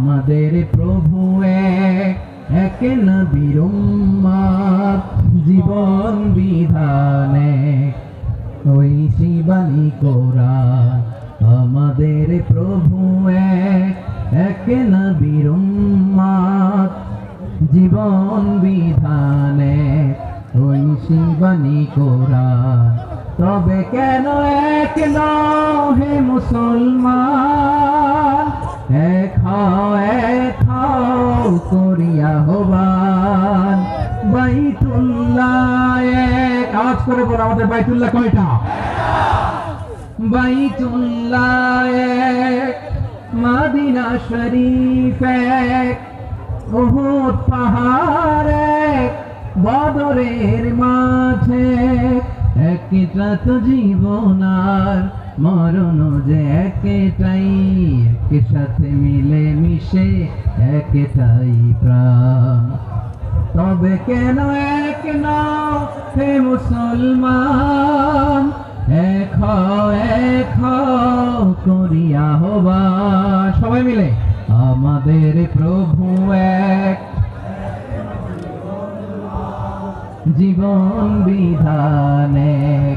আমাদের প্রভু এক জীবন বিধানে ওই শিবানী কোরআন আমাদের প্রভু এক এক নবীর জীবন বিধানে ওই শিবানী কোরআন তবে কেন এক নও হে মুসলমান? করিয়া হবান বাইতুল্লাহ এক। আওয়াজ করে বলো, আমাদের বাইতুল্লাহ কয়টা? বাইতুল্লাহ এক। মাদিনা শরীফ এক। উহুদ পাহাড় এক। বদরের মাঝে একটা তো জীবন আর মরণ যে একটাই একের সাথে মিলে মিশে একটাই প্রাণ। তবে কেন এক হে মুসলমান? এক এক করিয়া হবা সবাই মিলে, আমাদের প্রভু এক। জীবন বিধানে